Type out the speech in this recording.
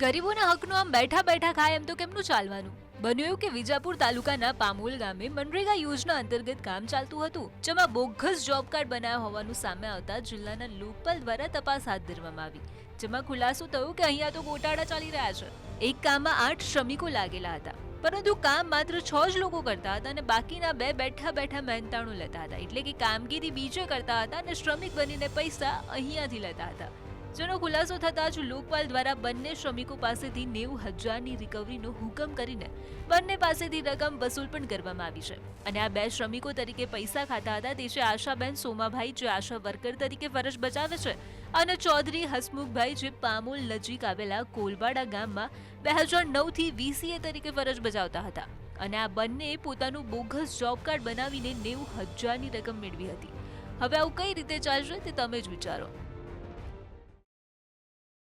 ગરીબોના હકનું આમ બેઠા બેઠા ખાય એમ તો કેમનું ચાલવાનું? બન્યું કે વિજાપુર તાલુકાના પામોલ ગામે મનરેગા યોજના અંતર્ગત કામ ચાલતું હતું, જેમાં બોગસ જોબ કાર્ડ બનાવ્યા હોવાનું સામે આવતા જિલ્લાના લોકપાલ દ્વારા તપાસ હાથ ધરવામાં આવી, જેમાં ખુલાસો થયો કે અહીંયા તો ગોટાળા ચાલી રહ્યા છે. એક કામમાં આઠ શ્રમિકો લાગેલા હતા, પરંતુ કામ માત્ર છ જ લોકો કરતા હતા અને બાકીના બે બેઠા બેઠા મહેનતાણું લેતા હતા, એટલે કે કામગીરી બીજે કરતા હતા અને શ્રમિક બનીને પૈસા અહીંયાથી લેતા હતા. જેનો ખુલાસો થતાં જ લોકપાલ દ્વારા બંને શ્રમિકો પાસેથી નેવું હજારની રિકવરીનો હુકમ કરીને બંને પાસેથી રકમ વસૂલ પણ કરવામાં આવી છે. અને આ બે શ્રમિકો તરીકે પૈસા ખાતા હતા. તે છે આશાબેન સોમાભાઈ, જે આશા વર્કર તરીકે ફરજ બજાવે છે, અને ચૌધરી હસમુખભાઈ, જે પામોલ નજીક આવેલા કોલવાડા ગામમાં બે હજાર નવથી વીસીએ તરીકે ફરજ બજાવતા હતા. અને આ બંને પોતાનું બોગસ જોબ કાર્ડ બનાવીને નેવું હજારની રકમ મેળવી હતી. હવે આવું કઈ રીતે ચાલશે તે તમે જ વિચારો.